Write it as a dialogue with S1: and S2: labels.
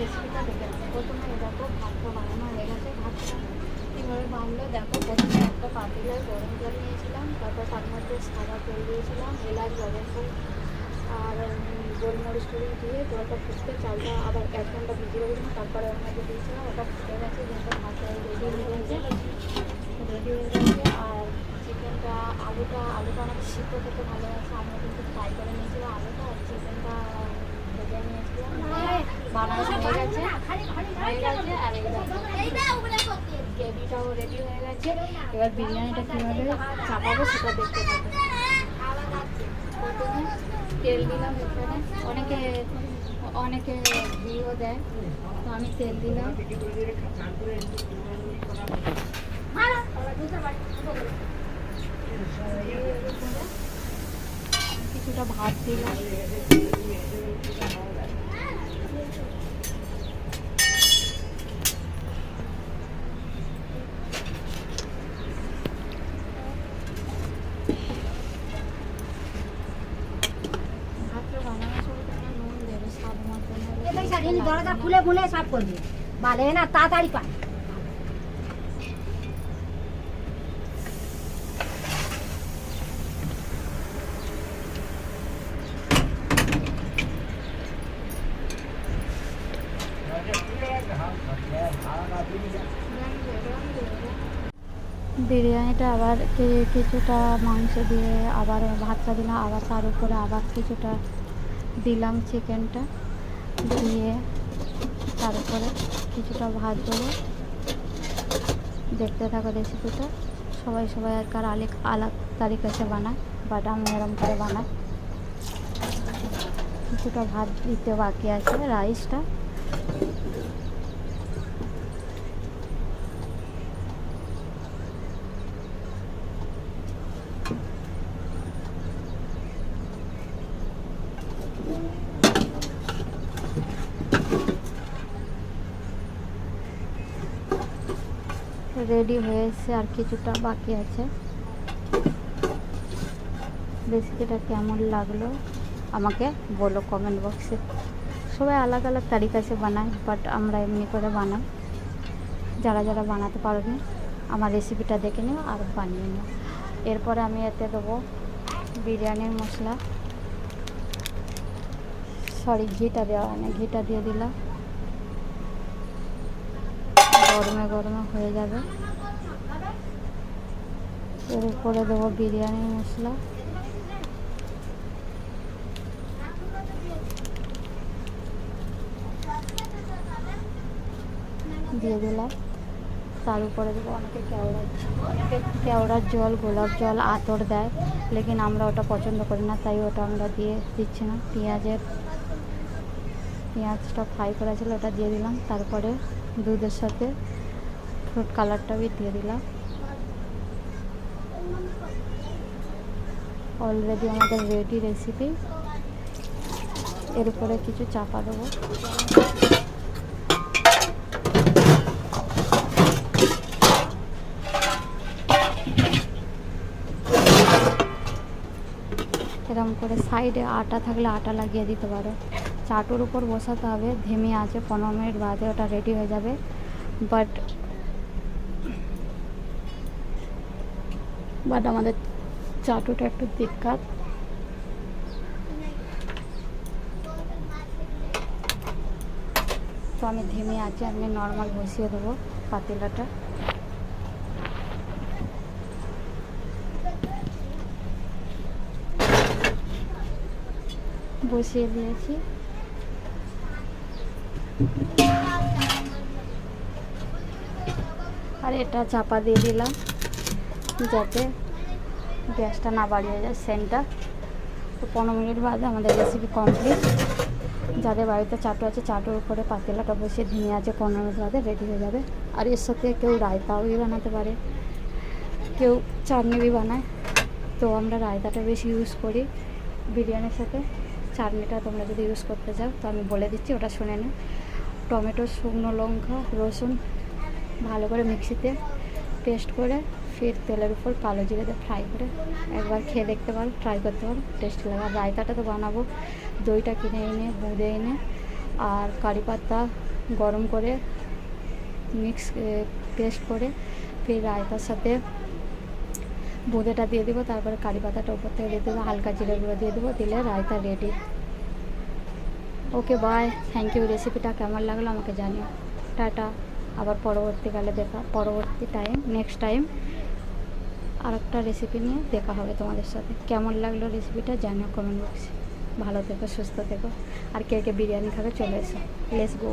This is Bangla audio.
S1: রেসিপিটা প্রথমে দেখো, ভাতটা বানানো হয়ে গেছে। ভাতটা বানলো? দেখো, প্রথমে একটা পাতিলায় গরম নিয়েছিলাম, তারপর তার সাদা তেল দিয়েছিলাম, এলাচ জলের ফুল আর গোলমরিচ টুড়ি দিয়ে জলটা ফুটতে চালটা আবার এক ঘণ্টা ভিজিয়ে রেখেছিলাম, তারপরে ওর মধ্যে দিয়েছিলাম, ওটা ফুটে গেছে যেটা ভাতটা রেডি হয়ে রেডি হয়ে গেছে। আর চিকেনটা, আলুটা আলুটা আমাকে সিদ্ধ করতে ভালো আছে আমরা কিন্তু ফ্রাই করে নিয়েছিলাম আলুটা, আর চিকেনটা বানানো হয়ে গেছে হয়ে রেডি হয়ে গেছে এবার বিরিয়ানিটা কীভাবে চাপাবো সেটা দেখতে তেল দিলাম এখানে অনেকে অনেকে ঘিও দেয় তো আমি তেল দিলাম কিছুটা ভাত দিলাম।
S2: দরজা খুলে খুলে সাফ করবি। বালে না তাড়াতাড়ি পায়
S1: বিরিয়ানিটা আবার কিছুটা মাংস দিয়ে আবার ভাতটা দিলাম, আবার তার উপরে আবার কিছুটা দিলাম চিকেনটা দিয়ে তার উপরে কিছুটা ভাত দেবো। দেখতে থাকো রেসিপিটা সবাই সবাই আর আলেক আলাগ তারিকাছে বানায়, বাট আমি এরম করে বানাই। কিছুটা ভাত দিতে বাকি আছে রাইসটা রেডি হয়েছে আর কিছুটা বাকি আছে। রেসিপিটা কেমন লাগল আমাকে বলো কমেন্ট বক্সে সবাই আলাদা আলাদা তারিকাছে বানায় বাট আমরা এমনি করে বানাই। যারা যারা বানাতে পারবে আমার রেসিপিটা দেখে নিও আর বানিয়ে নিও। এরপরে আমি এতে দেবো বিরিয়ানির মশলা। সরি ঘিটা দেওয়া হয় না, ঘিটা দিয়ে দিলাম। গরমে গরমে হয়ে যাবে। এর উপরে দেবো বিরিয়ানির মশলা। দিয়ে দিলাম। তার উপরে দেবো অনেকে কেওড়ার অনেকে কেওড়ার জল, গোলাপ জল, আতর দেয়, লেকিন আমরা ওটা পছন্দ করি না, তাই ওটা আমরা দিয়ে দিচ্ছি না। পেঁয়াজের, পেঁয়াজটা ফ্রাই করা ছিল, ওটা দিয়ে দিলাম। তারপরে দুধের সাথে ফ্রুট কালারটা বি দিয়ে দিলাম। অলরেডি আমাদের রেডি রেসিপি এর উপরে কিছু চাপা দেবো। এরকম করে সাইডে আটা থাকলে আটা লাগিয়ে দিতে পারো। চাটুর উপর বসাতে হবে। ধিমি আছে, পনেরো মিনিট বাদে ওটা রেডি হয়ে যাবে। বাট বাট আমাদের চাটুটা একটু দিক্কাত তো আমি ধিমি আছে, আমি নর্মাল বসিয়ে দেবো পাতিলাটা। বসিয়ে দিয়েছি। আর এটা চাপা দিয়ে দিলাম, যাতে গ্যাসটা না বাড়িয়ে যায়, সেন্টটা। তো পনেরো মিনিট বাদে আমাদের রেসিপি কমপ্লিট যাদের বাড়িতে চাটু আছে, চাটুর উপরে পাতিলাটা বসিয়ে ধিমে আছে, পনেরো মিনিট বাদে রেডি হয়ে যাবে। আর এর সাথে কেউ রায়তাও বানাতে পারে। কেউ চাটনিবি বানায়। তো আমরা রায়তাটা বেশি ইউজ করি বিরিয়ানির সাথে। চাটনিটা তোমরা যদি ইউজ করতে চাও, তো আমি বলে দিচ্ছি, ওটা শুনে নিও। টমেটো, শুকনো লঙ্কা, রসুন, ভালো করে মিক্সিতে পেস্ট করে, ফির তেলের উপর কালো জিরে দিয়ে ফ্রাই করে একবার খেয়ে দেখতে পারো ট্রাই করতে পারো টেস্ট লাগে। আর রায়তাটা তো বানাবো, দইটা কিনে এনে, বুঁদে এনে, আর কারি পাতা গরম করে মিক্স পেস্ট করে, ফির রায়তার সাথে বোঁদেটা দিয়ে দেবো, তারপরে কারি পাতাটা উপর থেকে দিয়ে দেবো, হালকা জিরে গুঁড়ো দিয়ে দেবো, দিলে raita ready okay bye thank you রেসিপিটা কেমন লাগল আমাকে জানিও। টাটা। আবার পরবর্তীকালে দেখা, পরবর্তী টাইম নেক্সট টাইম আর একটা রেসিপি নিয়ে দেখা হবে তোমাদের সাথে। কেমন লাগল রেসিপিটা জানিও কমেন্ট বক্সে ভালো থেকো, সুস্থ থেকো। আর কে কে বিরিয়ানি খাবে চলে এসো। Let's go